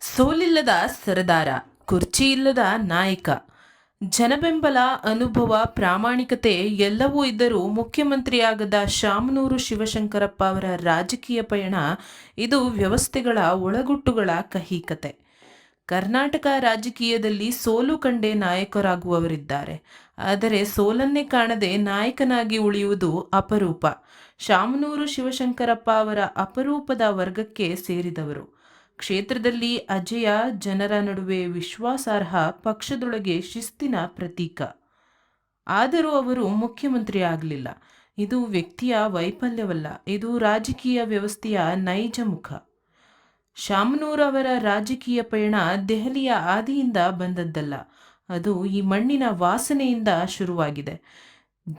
ಸೋಲಿಲ್ಲದ ಸರದಾರ ಕುರ್ಚಿ ಇಲ್ಲದ ನಾಯಕ. ಜನಬೆಂಬಲ, ಅನುಭವ, ಪ್ರಾಮಾಣಿಕತೆ ಎಲ್ಲವೂ ಇದ್ದರೂ ಮುಖ್ಯಮಂತ್ರಿಯಾಗದ ಶಾಮನೂರು ಶಿವಶಂಕರಪ್ಪ ಅವರ ರಾಜಕೀಯ ಪಯಣ ಇದು ವ್ಯವಸ್ಥೆಗಳ ಒಳಗುಟ್ಟುಗಳ ಕಹಿ ಕತೆ ಕರ್ನಾಟಕ ರಾಜಕೀಯದಲ್ಲಿ ಸೋಲು ಕಂಡೇ ನಾಯಕರಾಗುವವರಿದ್ದಾರೆ. ಆದರೆ ಸೋಲನ್ನೇ ಕಾಣದೆ ನಾಯಕನಾಗಿ ಉಳಿಯುವುದು ಅಪರೂಪ. ಶಾಮನೂರು ಶಿವಶಂಕರಪ್ಪ ಅವರ ಅಪರೂಪದ ವರ್ಗಕ್ಕೆ ಸೇರಿದವರು. ಕ್ಷೇತ್ರದಲ್ಲಿ ಅಜಯ ಜನರ ನಡುವೆ ವಿಶ್ವಾಸಾರ್ಹ ಪಕ್ಷದೊಳಗೆ ಶಿಸ್ತಿನ ಪ್ರತೀಕ. ಆದರೂ ಅವರು ಮುಖ್ಯಮಂತ್ರಿ ಆಗಲಿಲ್ಲ ಇದು ವ್ಯಕ್ತಿಯ ವೈಫಲ್ಯವಲ್ಲ, ಇದು ರಾಜಕೀಯ ವ್ಯವಸ್ಥೆಯ ನೈಜ ಮುಖ. ಶಾಮನೂರ್ ಅವರ ರಾಜಕೀಯ ಪಯಣ ದೆಹಲಿಯ ಆದಿಯಿಂದ ಬಂದದ್ದಲ್ಲ, ಅದು ಈ ಮಣ್ಣಿನ ವಾಸನೆಯಿಂದ ಶುರುವಾಗಿದೆ.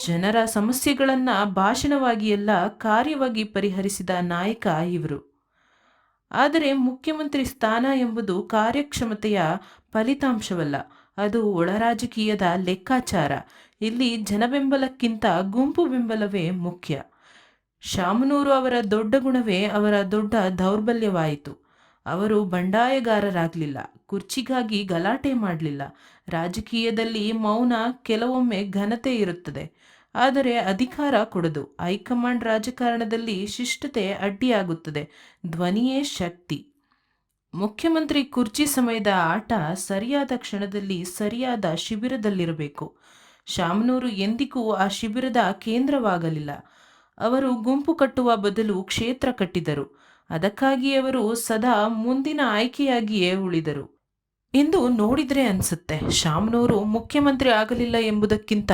ಜನರ ಸಮಸ್ಯೆಗಳನ್ನು ಭಾಷಣವಾಗಿಯೆಲ್ಲ, ಕಾರ್ಯವಾಗಿ ಪರಿಹರಿಸಿದ ನಾಯಕ ಇವರು. ಆದರೆ ಮುಖ್ಯಮಂತ್ರಿ ಸ್ಥಾನ ಎಂಬುದು ಕಾರ್ಯಕ್ಷಮತೆಯ ಫಲಿತಾಂಶವಲ್ಲ. ಅದು ಒಳ ರಾಜಕೀಯದ ಲೆಕ್ಕಾಚಾರ. ಇಲ್ಲಿ ಜನಬೆಂಬಲಕ್ಕಿಂತ ಗುಂಪು ಬೆಂಬಲವೇ ಮುಖ್ಯ. ಶಾಮನೂರು ಅವರ ದೊಡ್ಡ ಗುಣವೇ ಅವರ ದೊಡ್ಡ ದೌರ್ಬಲ್ಯವಾಯಿತು. ಅವರು ಬಂಡಾಯಗಾರರಾಗಲಿಲ್ಲ. ಕುರ್ಚಿಗಾಗಿ ಗಲಾಟೆ ಮಾಡಲಿಲ್ಲ. ರಾಜಕೀಯದಲ್ಲಿ ಮೌನ ಕೆಲವೊಮ್ಮೆ ಘನತೆ ಇರುತ್ತದೆ. ಆದರೆ ಅಧಿಕಾರ ಕೊಡದು. ಹೈಕಮಾಂಡ್ ರಾಜಕಾರಣದಲ್ಲಿ ಶಿಷ್ಟತೆ ಅಡ್ಡಿಯಾಗುತ್ತದೆ. ಧ್ವನಿಯೇ ಶಕ್ತಿ. ಮುಖ್ಯಮಂತ್ರಿ ಕುರ್ಚಿ ಸಮಯದ ಆಟ ಸರಿಯಾದ ಕ್ಷಣದಲ್ಲಿ ಸರಿಯಾದ ಶಿಬಿರದಲ್ಲಿರಬೇಕು. ಶಾಮನೂರು ಎಂದಿಗೂ ಆ ಶಿಬಿರದ ಕೇಂದ್ರವಾಗಲಿಲ್ಲ. ಅವರು ಗುಂಪು ಕಟ್ಟುವ ಬದಲು ಕ್ಷೇತ್ರ ಕಟ್ಟಿದರು. ಅದಕ್ಕಾಗಿ ಅವರು ಸದಾ ಮುಂದಿನ ಆಯ್ಕೆಯಾಗಿಯೇ ಉಳಿದರು. ಇಂದು ನೋಡಿದ್ರೆ ಅನ್ಸುತ್ತೆ, ಶಾಮನೂರು ಮುಖ್ಯಮಂತ್ರಿ ಆಗಲಿಲ್ಲ ಎಂಬುದಕ್ಕಿಂತ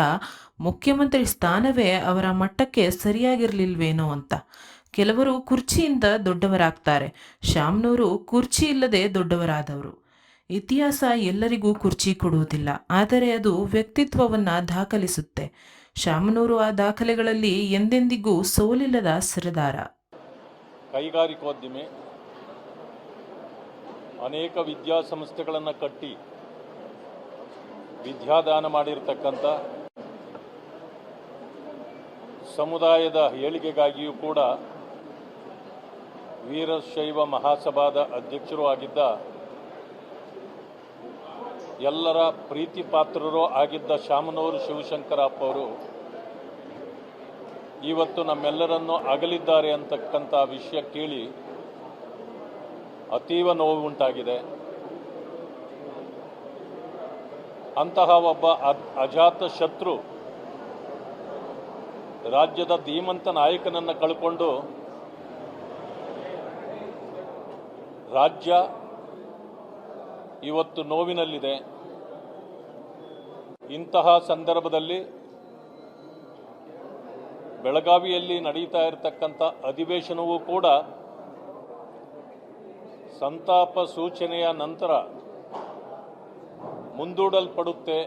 ಮುಖ್ಯಮಂತ್ರಿ ಸ್ಥಾನವೇ ಅವರ ಮಟ್ಟಕ್ಕೆ ಸರಿಯಾಗಿರಲಿಲ್ವೇನೋ ಅಂತ. ಕೆಲವರು ಕುರ್ಚಿಯಿಂದ ದೊಡ್ಡವರಾಗ್ತಾರೆ. ಶ್ಯಾಮ್ನವರು ಕುರ್ಚಿ ಇಲ್ಲದೆ ದೊಡ್ಡವರಾದವರು. ಇತಿಹಾಸ ಎಲ್ಲರಿಗೂ ಕುರ್ಚಿ ಕೊಡುವುದಿಲ್ಲ. ಆದರೆ ಅದು ವ್ಯಕ್ತಿತ್ವವನ್ನ ದಾಖಲಿಸುತ್ತೆ. ಶಾಮನೂರು ಆ ದಾಖಲೆಗಳಲ್ಲಿ ಎಂದೆಂದಿಗೂ ಸೋಲಿಲ್ಲದ ಸರದಾರ. ಕೈಗಾರಿಕೋದ್ಯಮಿ. ಅನೇಕ ವಿದ್ಯಾಸಂಸ್ಥೆಗಳನ್ನು ಕಟ್ಟಿ ವಿದ್ಯಾದಾನ ಮಾಡಿರ್ತಕ್ಕಂಥ ಸಮುದಾಯದ ಏಳಿಗೆಗಾಗಿಯೂ ಕೂಡ ವೀರಶೈವ ಮಹಾಸಭಾದ ಅಧ್ಯಕ್ಷರೂ ಆಗಿದ್ದ ಎಲ್ಲರ ಪ್ರೀತಿ ಪಾತ್ರರೂ ಆಗಿದ್ದ ಶಾಮನೂರು ಶಿವಶಂಕರಪ್ಪ ಅವರು ಇವತ್ತು ನಮ್ಮೆಲ್ಲರನ್ನು ಅಗಲಿದ್ದಾರೆ ಅಂತಕ್ಕಂಥ ವಿಷಯ ಕೇಳಿ ಅತೀವ ನೋವು ಉಂಟಾಗಿದೆ. ಅಂತಹ ಒಬ್ಬ ಅಜಾತ ಶತ್ರು ರಾಜ್ಯದ ಧೀಮಂತ ನಾಯಕನನ್ನು ಕಳ್ಕೊಂಡು ರಾಜ್ಯ ಇವತ್ತು ನೋವಿನಲ್ಲಿದೆ. ಇಂತಹ ಸಂದರ್ಭದಲ್ಲಿ ಬೆಳಗಾವಿಯಲ್ಲಿ ನಡೀತಾ ಇರತಕ್ಕಂಥ ಅಧಿವೇಶನವೂ ಕೂಡ ಸಂತಾಪ ಸೂಚನೆಯ ನಂತರ ಮುಂದೂಡಲ್ಪಡುತ್ತೆ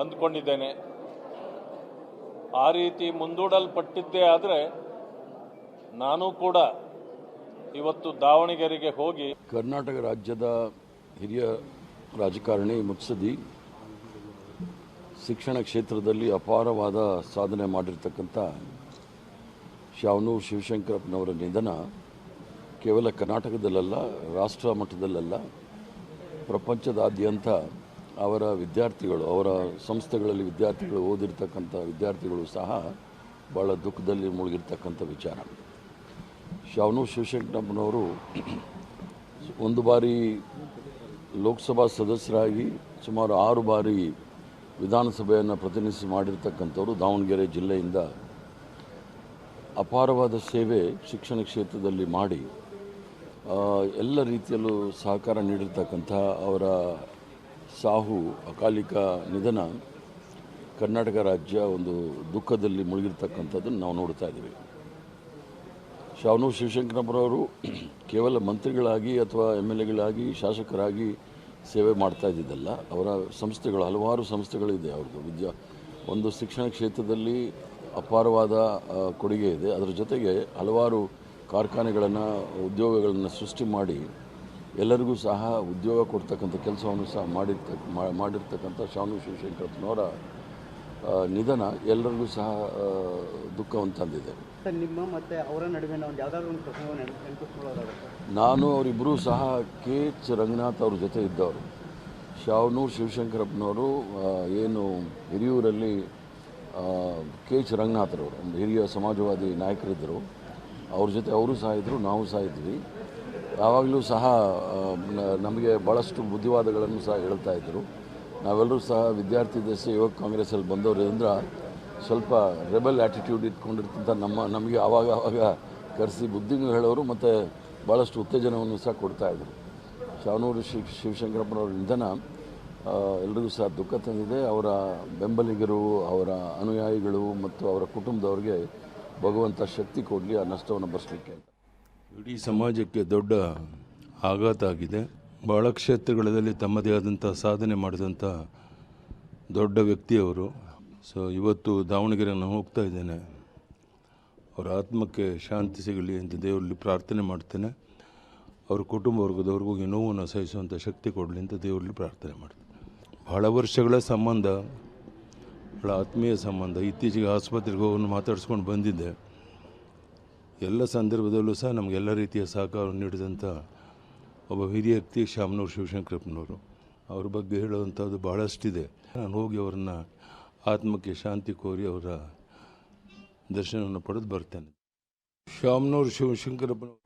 ಅಂದ್ಕೊಂಡಿದ್ದೇನೆ. ಆ ರೀತಿ ಮುಂದೂಡಲ್ಪಟ್ಟಿದ್ದೇ ಆದರೆ ನಾನು ಕೂಡ ಇವತ್ತು ದಾವಣಗೆರೆಗೆ ಹೋಗಿ ಕರ್ನಾಟಕ ರಾಜ್ಯದ ಹಿರಿಯ ರಾಜಕಾರಣಿ ಮುತ್ಸದಿ ಶಿಕ್ಷಣ ಕ್ಷೇತ್ರದಲ್ಲಿ ಅಪಾರವಾದ ಸಾಧನೆ ಮಾಡಿರ್ತಕ್ಕಂಥ ಶಾವನೂರು ಶಿವಶಂಕರಪ್ಪನವರ ನಿಧನ ಕೇವಲ ಕರ್ನಾಟಕದಲ್ಲಲ್ಲ, ರಾಷ್ಟ್ರ ಮಟ್ಟದಲ್ಲಲ್ಲ, ಪ್ರಪಂಚದಾದ್ಯಂತ ಅವರ ವಿದ್ಯಾರ್ಥಿಗಳು, ಅವರ ಸಂಸ್ಥೆಗಳಲ್ಲಿ ವಿದ್ಯಾರ್ಥಿಗಳು ಓದಿರ್ತಕ್ಕಂಥ ವಿದ್ಯಾರ್ಥಿಗಳು ಸಹ ಭಾಳ ದುಃಖದಲ್ಲಿ ಮುಳುಗಿರ್ತಕ್ಕಂಥ ವಿಚಾರ. ಶಾವನು ಶಿವಶಂಕರಪ್ಪನವರು ಒಂದು ಬಾರಿ ಲೋಕಸಭಾ ಸದಸ್ಯರಾಗಿ ಸುಮಾರು ಆರು ಬಾರಿ ವಿಧಾನಸಭೆಯನ್ನು ಪ್ರತಿನಿಧಿಸಿ ಮಾಡಿರ್ತಕ್ಕಂಥವರು ದಾವಣಗೆರೆ ಜಿಲ್ಲೆಯಿಂದ ಅಪಾರವಾದ ಸೇವೆ ಶಿಕ್ಷಣ ಕ್ಷೇತ್ರದಲ್ಲಿ ಮಾಡಿ ಎಲ್ಲ ರೀತಿಯಲ್ಲೂ ಸಹಕಾರ ನೀಡಿರ್ತಕ್ಕಂಥ ಅವರ ಸಾವು ಅಕಾಲಿಕ ನಿಧನ ಕರ್ನಾಟಕ ರಾಜ್ಯ ಒಂದು ದುಃಖದಲ್ಲಿ ಮುಳುಗಿರ್ತಕ್ಕಂಥದ್ದನ್ನು ನಾವು ನೋಡ್ತಾ ಇದ್ದೀವಿ. ಶಾವನೂರು ಶಿವಶಂಕರಪ್ಪರವರು ಕೇವಲ ಮಂತ್ರಿಗಳಾಗಿ ಅಥವಾ ಎಂ ಎಲ್ ಎಗಳಾಗಿ, ಶಾಸಕರಾಗಿ ಸೇವೆ ಮಾಡ್ತಾ ಇದ್ದಿದ್ದಲ್ಲ. ಅವರ ಸಂಸ್ಥೆಗಳು, ಹಲವಾರು ಸಂಸ್ಥೆಗಳಿದೆ ಅವ್ರದ್ದು. ವಿದ್ಯಾ, ಒಂದು ಶಿಕ್ಷಣ ಕ್ಷೇತ್ರದಲ್ಲಿ ಅಪಾರವಾದ ಕೊಡುಗೆ ಇದೆ. ಅದರ ಜೊತೆಗೆ ಹಲವಾರು ಕಾರ್ಖಾನೆಗಳನ್ನು, ಉದ್ಯೋಗಗಳನ್ನು ಸೃಷ್ಟಿ ಮಾಡಿ ಎಲ್ಲರಿಗೂ ಸಹ ಉದ್ಯೋಗ ಕೊಡ್ತಕ್ಕಂಥ ಕೆಲಸವನ್ನು ಸಹ ಮಾಡಿರ್ತ ಮಾಡಿರ್ತಕ್ಕಂಥ ಶಾನು ಶಿವಶಂಕರಪ್ಪನವರ ನಿಧನ ಎಲ್ಲರಿಗೂ ಸಹ ದುಃಖವನ್ನು ತಂದಿದೆ. ನಿಮ್ಮ ಮತ್ತು ಅವರ ನಡುವಿನ ಒಂದು ಯಾವುದಾದ್ರು ಒಂದು ಪ್ರಸಂಗ ನಾನು ಅವರಿಬ್ಬರೂ ಸಹ ಕೆ ಎಚ್ ರಂಗನಾಥ್ ಅವ್ರ ಜೊತೆ ಇದ್ದವರು. ಶಾವನೂರು ಶಿವಶಂಕರಪ್ಪನವರು ಏನು ಹಿರಿಯೂರಲ್ಲಿ ಕೆ ಎಚ್ ರಂಗನಾಥರವರು ಒಂದು ಹಿರಿಯ ಸಮಾಜವಾದಿ ನಾಯಕರಿದ್ದರು. ಅವ್ರ ಜೊತೆ ಅವರು ಸಹ ಇದ್ದರು ನಾವು ಸಹ ಇದ್ವಿ. ಯಾವಾಗಲೂ ಸಹ ನಮಗೆ ಭಾಳಷ್ಟು ಬುದ್ಧಿವಾದಗಳನ್ನು ಸಹ ಹೇಳ್ತಾ ಇದ್ದರು ನಾವೆಲ್ಲರೂ ಸಹ ವಿದ್ಯಾರ್ಥಿ ದೇಶ, ಯುವಕ ಕಾಂಗ್ರೆಸ್ಸಲ್ಲಿ ಬಂದವರಿಂದ ಸ್ವಲ್ಪ ರೆಬಲ್ ಆ್ಯಟಿಟ್ಯೂಡ್ ಇಟ್ಕೊಂಡಿರ್ತಂಥ ನಮ್ಮ, ನಮಗೆ ಆವಾಗ ಆವಾಗ ಕರೆಸಿ ಬುದ್ಧಿನೂ ಹೇಳೋರು ಮತ್ತು ಭಾಳಷ್ಟು ಉತ್ತೇಜನವನ್ನು ಸಹ ಕೊಡ್ತಾಯಿದ್ರು ಶಾವನೂರು ಶಿವ ಶಿವಶಂಕರಪ್ಪನವರ ನಿಧನ ಎಲ್ರಿಗೂ ಸಹ ದುಃಖ ತಂದಿದೆ. ಅವರ ಬೆಂಬಲಿಗರು, ಅವರ ಅನುಯಾಯಿಗಳು ಮತ್ತು ಅವರ ಕುಟುಂಬದವ್ರಿಗೆ ಭಗವಂತ ಶಕ್ತಿ ಕೊಡಲಿ, ಆ ನಷ್ಟವನ್ನು ಭರಿಸಲಿಕ್ಕೆ ಇಡೀ ಸಮಾಜಕ್ಕೆ ದೊಡ್ಡ ಆಘಾತ ಆಗಿದೆ. ಭಾಳ ಕ್ಷೇತ್ರಗಳಲ್ಲಿ ತಮ್ಮದೇ ಆದಂಥ ಸಾಧನೆ ಮಾಡಿದಂಥ ದೊಡ್ಡ ವ್ಯಕ್ತಿಯವರು. ಸೊ ಇವತ್ತು ದಾವಣಗೆರೆ ನಾನು ಹೋಗ್ತಾ ಇದ್ದೇನೆ. ಅವರ ಆತ್ಮಕ್ಕೆ ಶಾಂತಿ ಸಿಗಲಿ ಅಂತ ದೇವರಲ್ಲಿ ಪ್ರಾರ್ಥನೆ ಮಾಡ್ತೇನೆ. ಅವ್ರ ಕುಟುಂಬ ವರ್ಗದವ್ರಿಗೂ ನೋವನ್ನು ಸಹಿಸುವಂಥ ಶಕ್ತಿ ಕೊಡಲಿ ಅಂತ ದೇವರಲ್ಲಿ ಪ್ರಾರ್ಥನೆ ಮಾಡ್ತೇನೆ. ಭಾಳ ವರ್ಷಗಳ ಸಂಬಂಧ ಭಾಳ ಆತ್ಮೀಯ ಸಂಬಂಧ, ಇತ್ತೀಚೆಗೆ ಆಸ್ಪತ್ರೆಗೆ ಹೋಗಿ ಮಾತಾಡಿಸ್ಕೊಂಡು ಬಂದಿದ್ದೆ. ಎಲ್ಲ ಸಂದರ್ಭದಲ್ಲೂ ಸಹ ನಮಗೆಲ್ಲ ರೀತಿಯ ಸಹಕಾರ ನೀಡಿದಂಥ ಒಬ್ಬ ಹಿರಿಯ ವ್ಯಕ್ತಿ ಶಾಮನೂರು ಶಿವಶಂಕರಪ್ಪನವರು. ಅವ್ರ ಬಗ್ಗೆ ಹೇಳುವಂಥದ್ದು ಭಾಳಷ್ಟಿದೆ ನಾನು ಹೋಗಿ ಅವರನ್ನ ಆತ್ಮಕ್ಕೆ ಶಾಂತಿ ಕೋರಿ ಅವರ ದರ್ಶನವನ್ನು ಪಡೆದು ಬರ್ತೇನೆ. ಶಾಮನೂರು ಶಿವಶಂಕರಪ್ಪನವರು